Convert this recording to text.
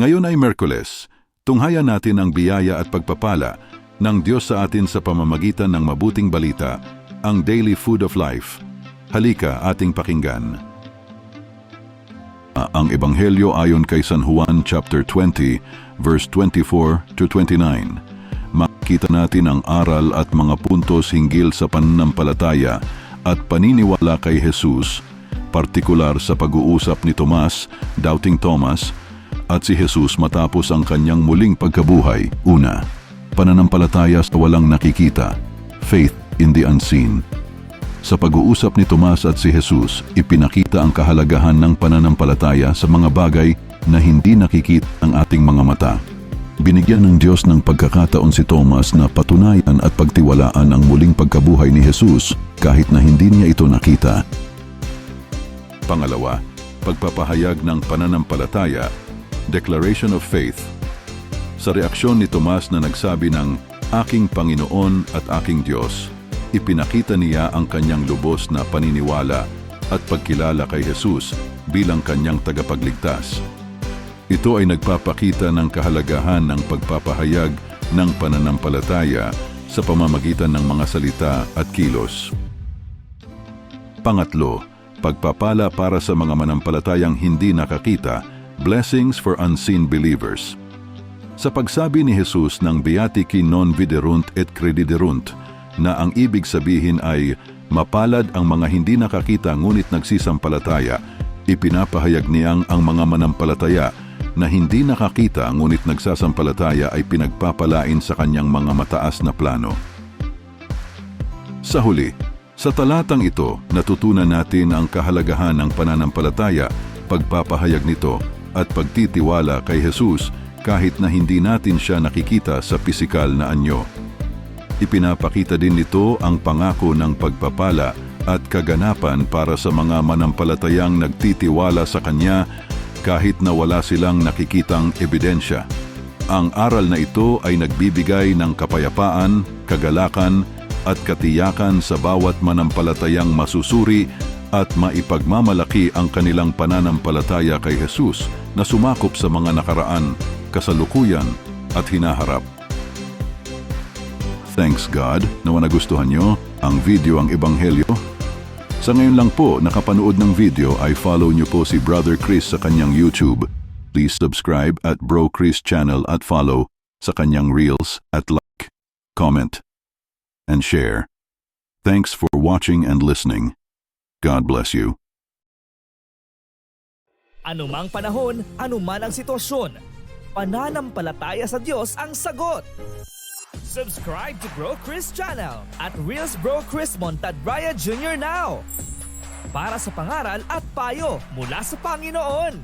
Ngayon ay Merkules. Tunghayan natin ang biyaya at pagpapala ng Diyos sa atin sa pamamagitan ng mabuting balita, ang Daily Food of Life. Halika ating pakinggan. Ah, Ang Ebanghelyo ayon kay San Juan chapter 20, verse 24 to 29. Makita natin ang aral at mga puntos hinggil sa pananampalataya at paniniwala kay Jesus, partikular sa pag-uusap ni Tomas, Doubting Thomas, at si Jesus matapos ang kanyang muling pagkabuhay. Una, pananampalataya sa walang nakikita, faith in the unseen. Sa pag-uusap ni Tomas at si Jesus, ipinakita ang kahalagahan ng pananampalataya sa mga bagay na hindi nakikita ng ating mga mata. Binigyan ng Diyos ng pagkakataon si Thomas na patunayan at pagtiwalaan ang muling pagkabuhay ni Jesus kahit na hindi niya ito nakita. Pangalawa, pagpapahayag ng pananampalataya, declaration of faith. Sa reaksyon ni Tomas na nagsabi ng aking Panginoon at aking Diyos, ipinakita niya ang kanyang lubos na paniniwala at pagkilala kay Jesus bilang kanyang tagapagligtas. Ito ay nagpapakita ng kahalagahan ng pagpapahayag ng pananampalataya sa pamamagitan ng mga salita at kilos. Pangatlo, pagpapala para sa mga manampalatayang hindi nakakita, blessings for unseen believers. Sa pagsabi ni Jesus ng Beatiki non viderunt et crediderunt, na ang ibig sabihin ay mapalad ang mga hindi nakakita ngunit nagsisampalataya, ipinapahayag niyang ang mga manampalataya na hindi nakakita ngunit nagsasampalataya ay pinagpapalain sa kanyang mga mataas na plano. Sa huli, sa talatang ito, natutunan natin ang kahalagahan ng pananampalataya, pagpapahayag nito, at pagtitiwala kay Jesus kahit na hindi natin siya nakikita sa pisikal na anyo. Ipinapakita din nito ang pangako ng pagpapala at kaganapan para sa mga manampalatayang nagtitiwala sa Kanya kahit na wala silang nakikitang ebidensya. Ang aral na ito ay nagbibigay ng kapayapaan, kagalakan at katiyakan sa bawat manampalatayang masusuri at maipagmamalaki ang kanilang pananampalataya kay Jesus na sumakop sa mga nakaraan, kasalukuyan at hinaharap. Thanks God na nagustuhan nyo ang video ang Ebanghelyo. Sa ngayon lang po nakapanood ng video ay follow nyo po si Brother Chris sa kanyang YouTube. Please subscribe at Bro Chris channel at follow sa kanyang Reels at like, comment, and share. Thanks for watching and listening. God bless you. Anumang panahon, anuman ang sitwasyon, pananampalataya sa Diyos ang sagot. Subscribe to Bro Chris channel at Reels Bro Chris Montadbraya Jr. now para sa pangaral at payo mula sa Panginoon.